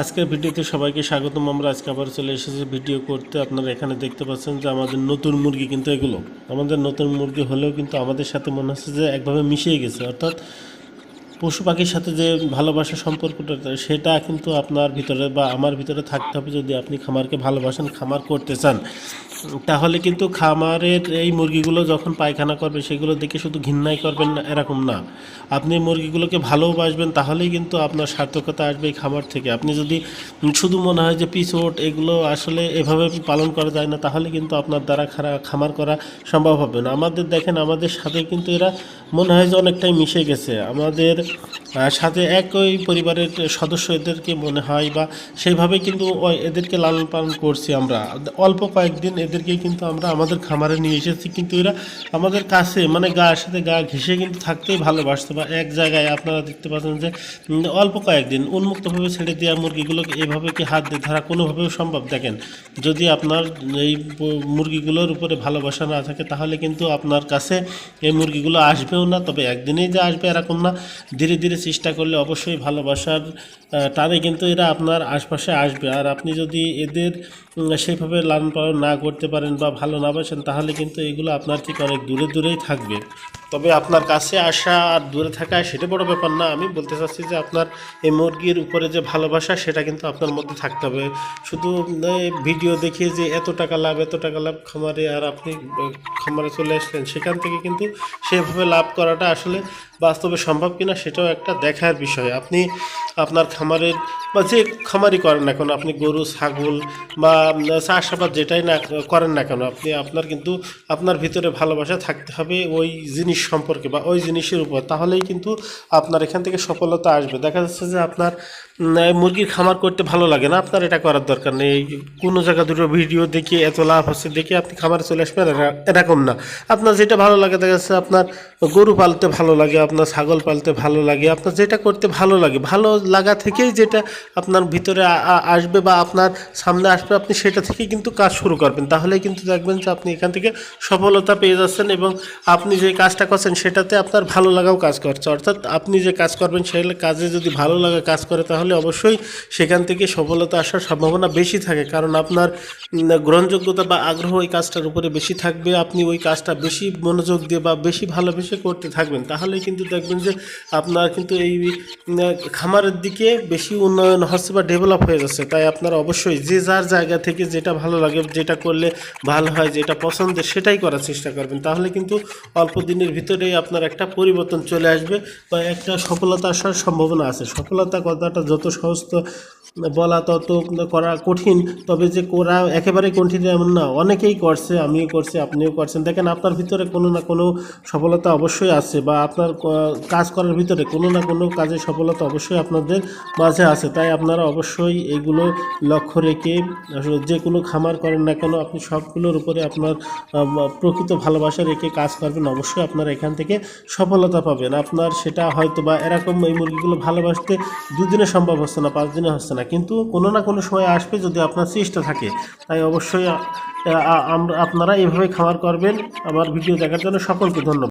আজকের ভিডিওতে সবাইকে স্বাগতম। আমরা আজকে আবার চলে এসেছি ভিডিও করতে। আপনারা এখানে দেখতে পাচ্ছেন যে আমাদের নতুন মুরগি কিন্তু এগুলো। আমাদের নতুন মুরগি হলেও কিন্তু আমাদের সাথে মনে হচ্ছে যে একভাবে মিশিয়ে গেছে। অর্থাৎ পশু পাখির সাথে যে ভালোবাসার সম্পর্কটা, সেটা কিন্তু আপনার ভিতরে বা আমার ভিতরে থাকতে হবে যদি আপনি খামারকে ভালোবাসেন, খামার করতে চান। তাহলে কিন্তু খামারের এই মুরগিগুলো যখন পায়খানা করবে, সেগুলো দেখে শুধু ঘৃণাই করবেন না, এরকম না। আপনি মুরগিগুলোকে ভালোবাসবেন, তাহলেই কিন্তু আপনার সার্থকতা আসবে এই খামার থেকে। আপনি যদি শুধু মনে হয় যে পিছট এগুলো আসলে এভাবে পালন করা যায় না, তাহলে কিন্তু আপনার দ্বারা খামার করা সম্ভব হবে না। আমাদের দেখেন, আমাদের সাথে কিন্তু এরা মনে হয় যে অনেকটাই মিশে গেছে। আমাদের Tschüss. সাথে একই পরিবারের সদস্য এদেরকে মনে হয় বা সেইভাবে কিন্তু এদেরকে লালন পালন করছি আমরা। অল্প কয়েকদিন এদেরকে কিন্তু আমরা আমাদের খামারে নিয়ে এসেছি। কিন্তু এরা আমাদের কাছে মানে গায়ের সাথে গা ঘেসে কিন্তু থাকতেই ভালোবাসতো বা এক জায়গায় আপনারা দেখতে পাচ্ছেন যে অল্প কয়েকদিন উন্মুক্তভাবে ছেড়ে দেওয়া মুরগিগুলোকে এভাবে কি হাত দিয়ে ধরা কোনোভাবেও সম্ভব দেখেন। যদি আপনার এই মুরগিগুলোর উপরে ভালোবাসা না থাকে, তাহলে কিন্তু আপনার কাছে এই মুরগিগুলো আসবেও না। তবে একদিনেই যে আসবে এরকম না। ধীরে ধীরে চেষ্টা করলে অবশ্যই ভালোবাসার টানে কিন্তু এরা আপনার আশপাশে আসবে। আর আপনি যদি এদের সেইভাবে লালন পালন না করতে পারেন বা ভালো না বাসেন, তাহলে কিন্তু এগুলো আপনার ঠিক অনেক দূরে দূরেই থাকবে। তবে আপনার কাছে আসা আর দূরে থাকা সেটা বড় ব্যাপার না। আমি বলতে চাচ্ছি যে আপনার এই মুরগির উপরে যে ভালোবাসা, সেটা কিন্তু আপনার মধ্যে থাকতে হবে। শুধু ভিডিও দেখে যে এত টাকা লাভ, এত টাকা লাভ খামারে আর আপনি খামারে চলে আসলেন, সেখান থেকে কিন্তু সেভাবে লাভ করাটা আসলে বাস্তবে সম্ভব কিনা সেটাও একটা দেখার বিষয়। আপনি আপনার খামারের বা যে খামারই করেন না কেন, আপনি গরু, ছাগল বা চাষাবাদ যেটাই না করেন না কেন, আপনি আপনার কিন্তু আপনার ভিতরে ভালোবাসা থাকতে হবে ওই জিনিস সম্পর্কে বা ওই জিনিসের উপর। তাহলেই কিন্তু আপনার এখান থেকে সফলতা আসবে। দেখা যাচ্ছে যে আপনার মুরগির খামার করতে ভালো লাগে না, আপনার এটা করার দরকার নেই। কোনো জায়গা দুটো ভিডিও দেখে এত লাভ হচ্ছে দেখে আপনি খামারে চলে আসবেন এরকম না। আপনার যেটা ভালো লাগে, দেখা যাচ্ছে আপনার গরু পালতে ভালো লাগে, আপনার ছাগল পালতে ভালো লাগে, আপনার যেটা করতে ভালো লাগে, ভালো লাগা থেকেই যেটা আপনার ভিতরে আসবে বা আপনার সামনে আসবে আপনি সেটা থেকেই কিন্তু কাজ শুরু করবেন। তাহলেই কিন্তু দেখবেন যে আপনি এখান থেকে সফলতা পেয়ে যাচ্ছেন এবং আপনি যে কাজটা করছেন সেটাতে আপনার ভালো লাগাও কাজ করছে। অর্থাৎ আপনি যে কাজ করবেন সেই কাজে যদি ভালো লাগা কাজ করে তাহলে অবশ্যই সেখান থেকে সফলতা আসার সম্ভাবনা বেশি থাকে। কারণ আপনার গ্রহণযোগ্যতা বা আগ্রহ ওই কাজটার উপরে বেশি থাকবে। আপনি ওই কাজটা বেশি মনোযোগ দিয়ে বা বেশি ভালোবেসে করতে থাকবেন। তাহলে কিন্তু দেখবেন যে আপনার কিন্তু এই উম, খামারের দিকে বেশি উন্নয়ন হচ্ছে বা ডেভেলপ হয়ে যাচ্ছে, তাই আপনারা অবশ্যই যে যার জায়গা থেকে যেটা ভালো লাগে, যেটা করলে ভালো হয়, যেটা পছন্দের সেটাই করার চেষ্টা করবেন। তাহলে কিন্তু অল্প দিনের ভিতরেই আপনার একটা পরিবর্তন চলে আসবে বা একটা সফলতা আসার সম্ভাবনা আছে। সফলতা কথাটা যত সহজ বলা তত করা কঠিন, তবে যে করা একেবারে কঠিন এমন না। অনেকেই করছে, আমিও করছি, আপনিও করছেন। দেখেন আপনার ভিতরে কোনো না কোনো সফলতা অবশ্যই আছে বা আপনার কাজ করার ভিতরে কোনো না কোনো কাজে সফলতা অবশ্যই আপনাদের মাঝে আছে। তাই আপনারা অবশ্যই এগুলো লক্ষ্য রেখে আসলে যে কোনো খামার করেন না কেন, আপনি সবগুলোর উপরে আপনার প্রকৃত ভালোবাসা রেখে কাজ করবেন। অবশ্যই আপনারা এখান থেকে সফলতা পাবেন। আপনার সেটা হয়তো বা এরকম এই মুরগিগুলো ভালোবাসতে দুদিনে সম্ভব হচ্ছে না, পাঁচ দিনে হচ্ছে না। কিন্তু কোনো না কোনো সময় আসবে যদি আপনার চেষ্টা থাকে। তাই অবশ্যই আমরা আপনারা এইভাবে খামার করবেন। আমার ভিডিও দেখার জন্য সকলকে ধন্যবাদ।